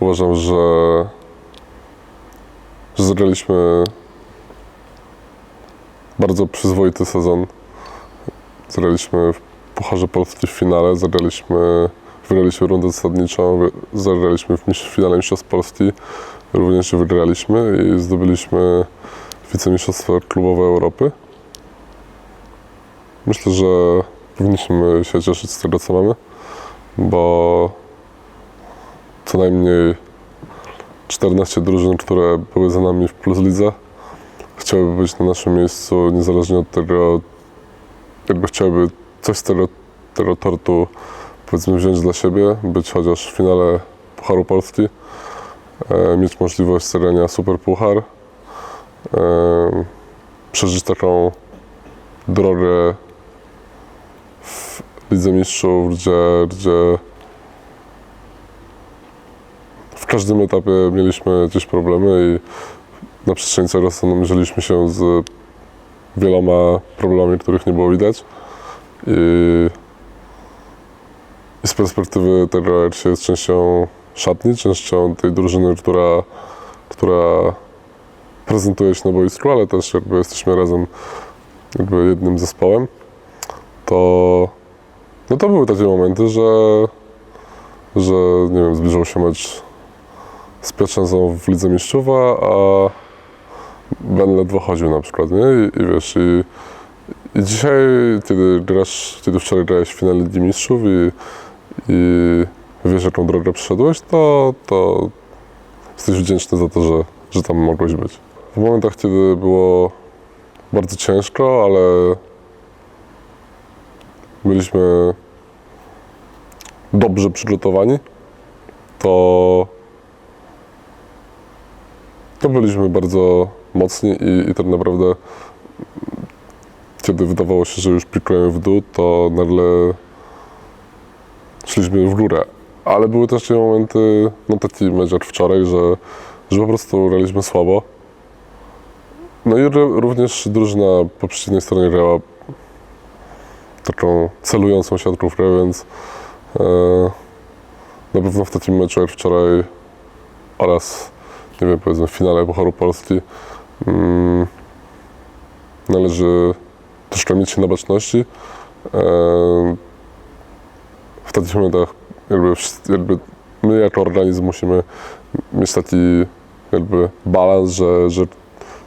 Uważam, że, że zagraliśmy bardzo przyzwoity sezon. Zagraliśmy w Pucharze Polski w finale, zagraliśmy, wygraliśmy rundę zasadniczą, zagraliśmy w finale Mistrzostw Polski, również wygraliśmy i zdobyliśmy wicemistrzostwa klubowe Europy. Myślę, że powinniśmy się cieszyć z tego, co mamy, bo co najmniej 14 drużyn, które były za nami w Plus Lidze, chciałyby być na naszym miejscu, niezależnie od tego, jakby chciałyby coś z tego, tego tortu powiedzmy wziąć dla siebie, być chociaż w finale Pucharu Polski, e, mieć możliwość zagrania Super Puchar, e, przeżyć taką drogę w Lidze Mistrzów, gdzie, gdzie w każdym etapie mieliśmy jakieś problemy i na przestrzeni całego sezonu mierzyliśmy się z wieloma problemami, których nie było widać. I, i z perspektywy tego, jak się jest częścią szatni, częścią tej drużyny, która, która prezentuje się na boisku, ale też jakby jesteśmy razem jakby jednym zespołem, to, no to były takie momenty, że, że nie wiem, zbliżał się mecz z Piaczęzą w Lidze Mistrzów, a, a Ben ledwo chodził na przykład, nie? I, i wiesz, i, i dzisiaj, kiedy grasz, kiedy wczoraj grałeś w finale Ligi Mistrzów i, i wiesz, jaką drogę przeszedłeś, to, to jesteś wdzięczny za to, że, że tam mogłeś być. W momentach, kiedy było bardzo ciężko, ale byliśmy dobrze przygotowani, to, to byliśmy bardzo mocni i, i tak naprawdę kiedy wydawało się, że już pikujemy w dół, to nagle szliśmy w górę. Ale były też takie momenty, no taki mecz jak wczoraj, że, że po prostu graliśmy słabo. No i ró- również drużyna po przeciwnej stronie grała taką celującą siatkówkę, więc e, na pewno w takim meczu jak wczoraj oraz, nie wiem, powiedzmy w finale Pucharu Polski mm, należy troszkę mieć się na baczności. E, w takich momentach jakby, jakby my jako organizm musimy mieć taki jakby balans, że, że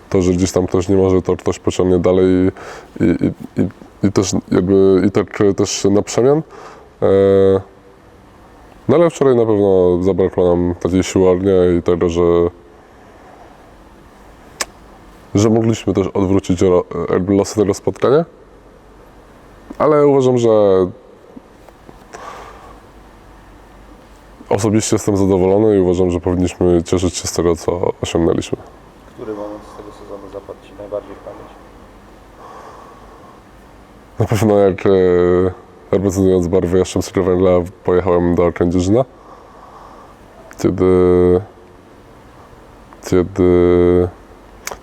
to, że gdzieś tam ktoś nie może, to ktoś pociągnie dalej i, i, i, i, i też jakby i tak też na przemian. E, no ale wczoraj na pewno zabrakło nam takiej siły ognia i tego, że że mogliśmy też odwrócić losy tego spotkania. Ale uważam, że osobiście jestem zadowolony i uważam, że powinniśmy cieszyć się z tego, co osiągnęliśmy. Który moment z tego sezonu zapadł Ci najbardziej w pamięć? Na pewno jak reprezentując barwy Jastrzębskiego Węgla pojechałem do Kędzierzyna, kiedy, kiedy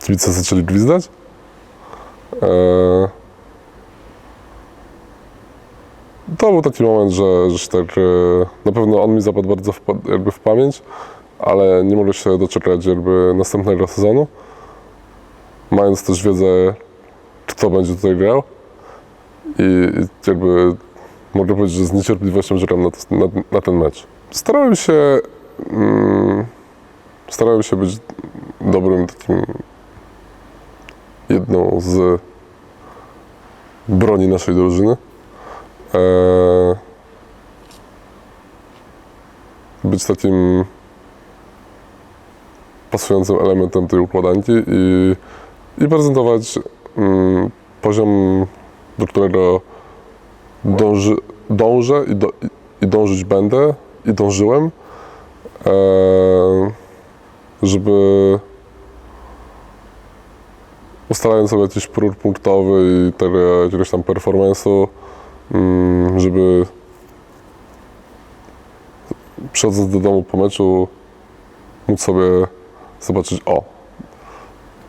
kibice zaczęli gwizdać. E, to był taki moment, że, że tak, e, na pewno on mi zapadł bardzo w, jakby w pamięć, ale nie mogę się doczekać jakby następnego sezonu. Mając też wiedzę, kto będzie tutaj grał i jakby mogę powiedzieć, że z niecierpliwością czekam na, na, na ten mecz. Starałem się mm, starałem się być dobrym takim jedną z broni naszej drużyny. Eee, być takim pasującym elementem tej układanki i, i prezentować mm, poziom, do którego dąży, dążę i, do, i, dążyć będę i dążyłem, eee, żeby ustalając sobie jakiś próg punktowy i tego jakiegoś tam performance'u, mm, żeby przychodząc do domu po meczu móc sobie zobaczyć, o,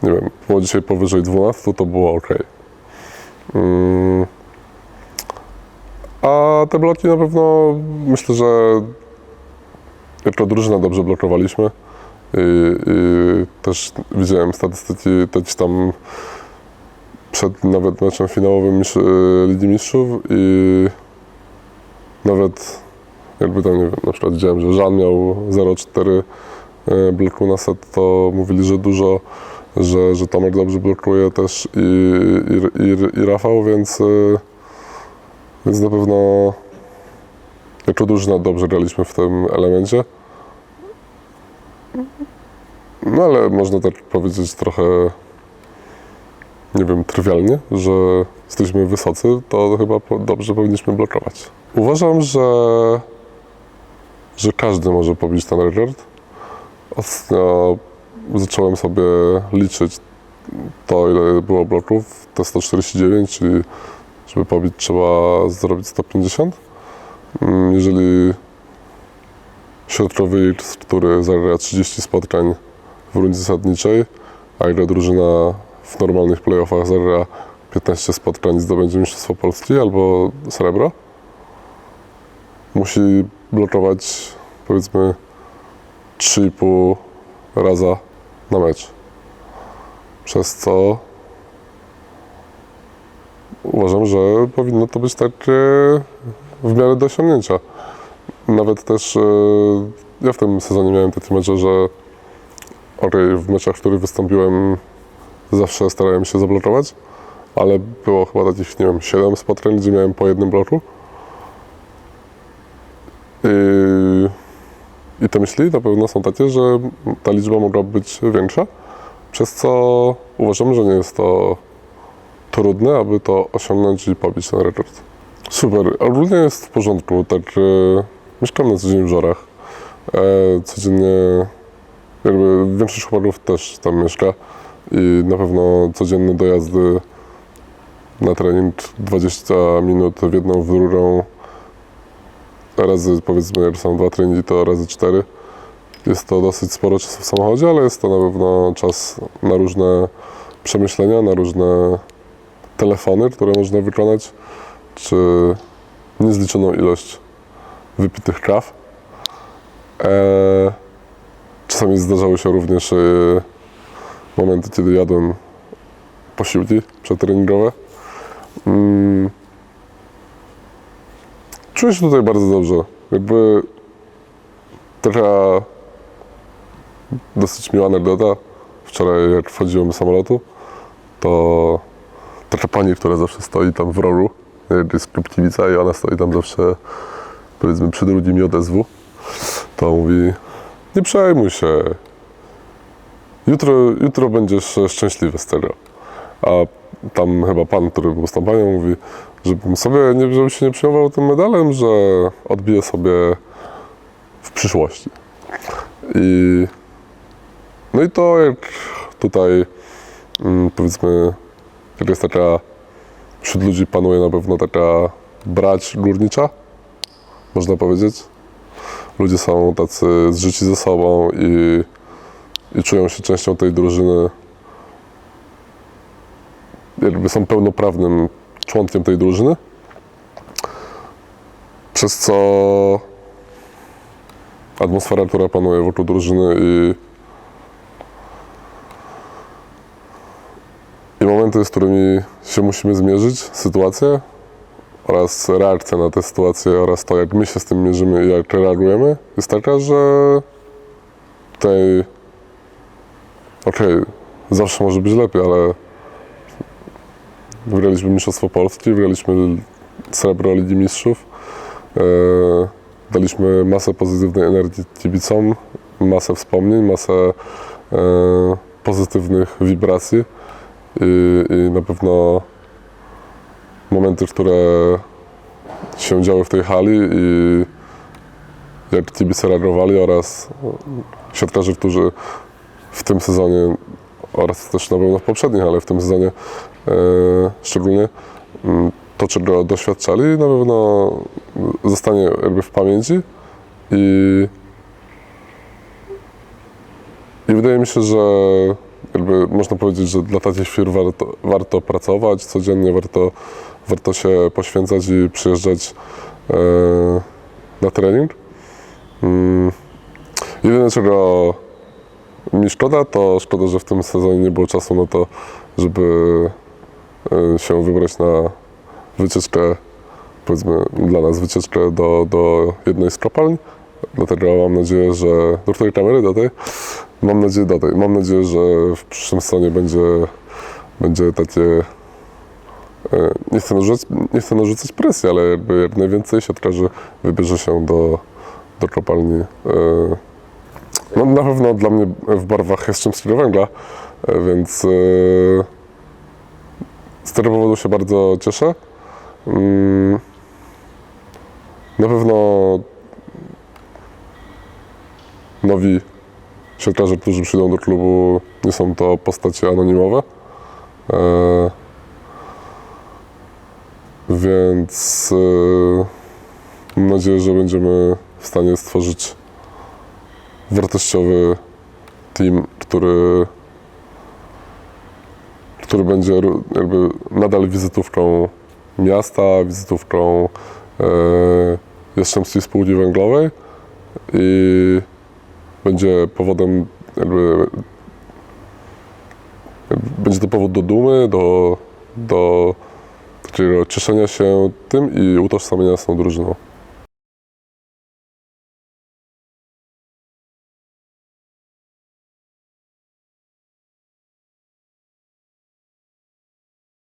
nie wiem, było dzisiaj powyżej 12, to było ok. A te bloki na pewno myślę, że jako drużyna dobrze blokowaliśmy. I, i też widziałem statystyki gdzieś tam przed nawet meczem finałowym mistrz- y, Ligi Mistrzów i nawet jakby tam, nie wiem, na przykład widziałem, że Żan miał 0,4 y, bloku na set, to mówili, że dużo, że, że Tomek dobrze blokuje też i, i, i, i Rafał, więc, y, więc na pewno jako drużyna dobrze graliśmy w tym elemencie. No ale można tak powiedzieć trochę, nie wiem, trywialnie, że jesteśmy wysocy, to chyba dobrze powinniśmy blokować. Uważam, że, że każdy może pobić ten rekord. Ostatnio zacząłem sobie liczyć to, ile było bloków, te 149, czyli żeby pobić trzeba zrobić 150. Mm, Jeżeli środkowy X, który zagra 30 spotkań w rundzie zasadniczej, a gra drużyna w normalnych playoffach zagra 15 spotkań i zdobędzie Mistrzostwo Polski albo srebro, musi blokować powiedzmy 3,5 raza na mecz. Przez co uważam, że powinno to być takie w miarę do osiągnięcia. Nawet też e, ja w tym sezonie miałem takie mecze, że okej, w meczach, w których wystąpiłem zawsze starałem się zablokować, ale było chyba takich, nie wiem, 7 spotkań, gdzie miałem po jednym bloku. I, I te myśli na pewno są takie, że ta liczba mogłaby być większa, przez co uważam, że nie jest to trudne, aby to osiągnąć i pobić ten rekord. Super, ogólnie jest w porządku, tak e, mieszkam na co dzień w Żorach. E, codziennie, jakby większość chłopaków też tam mieszka i na pewno codzienne dojazdy na trening 20 minut w jedną, w drugą, razy powiedzmy jak są dwa treningi, to razy cztery. Jest to dosyć sporo czasu w samochodzie, ale jest to na pewno czas na różne przemyślenia, na różne telefony, które można wykonać, czy niezliczoną ilość wypitych kaw. E, czasami zdarzały się również e, momenty, kiedy jadłem posiłki przetreningowe. Mm. Czuję się tutaj bardzo dobrze. Jakby taka dosyć miła anegdota. Wczoraj jak wchodziłem do samolotu, to taka pani, która zawsze stoi tam w rogu, jest klub kibica i ona stoi tam zawsze powiedzmy przy drugim JSW, to mówi nie przejmuj się, jutro, jutro będziesz szczęśliwy z tego. A tam chyba pan, który był z tą panią mówi, żebym sobie, nie, żebym się nie przejmował tym medalem, że odbiję sobie w przyszłości. I no i to jak tutaj mm, powiedzmy, jak jest taka, wśród ludzi panuje na pewno taka brać górnicza, można powiedzieć. Ludzie są tacy zżyci ze sobą i, i czują się częścią tej drużyny. Jakby są pełnoprawnym członkiem tej drużyny. Przez co atmosfera, która panuje wokół drużyny i z którymi się musimy zmierzyć, sytuacje oraz reakcja na te sytuacje oraz to, jak my się z tym mierzymy i jak reagujemy, jest taka, że tutaj okej, zawsze może być lepiej, ale wygraliśmy Mistrzostwo Polski, wygraliśmy srebro Ligi Mistrzów, e, daliśmy masę pozytywnej energii kibicom, masę wspomnień, masę e, pozytywnych wibracji i, na pewno momenty, które się działy w tej hali i jak kibice reagowali oraz siatkarze, którzy w tym sezonie oraz też na pewno w poprzednich, ale w tym sezonie e, szczególnie mm, to, czego doświadczali, na pewno zostanie jakby w pamięci. I, i wydaje mi się, że jakby można powiedzieć, że dla takich firm warto, warto pracować, codziennie warto, warto się poświęcać i przyjeżdżać e, na trening. Mm, Jedyne czego mi szkoda, to szkoda, że w tym sezonie nie było czasu na to, żeby e, się wybrać na wycieczkę, powiedzmy dla nas wycieczkę do, do jednej z kopalń. Dlatego mam nadzieję, że do której kamery do tej? Mam nadzieję, do tej. Mam nadzieję, że w przyszłym sezonie będzie, będzie takie e, nie chcę, narzucać, nie chcę narzucać presji, ale jakby jak najwięcej siatkarzy wybierze się do, do kopalni. e, No, na pewno dla mnie w barwach Jastrzębskiego Węgla, e, więc z tego powodu się bardzo cieszę. Mm, Na pewno nowi siatkarze, którzy przyjdą do klubu, nie są to postacie anonimowe. E, Więc e, mam nadzieję, że będziemy w stanie stworzyć wartościowy team, który, który będzie jakby nadal wizytówką miasta, wizytówką e, Jastrzębskiej Spółki Węglowej i będzie powodem jakby, będzie to powód do dumy, do, do takiego cieszenia się tym i utożsamienia z tą drużyną.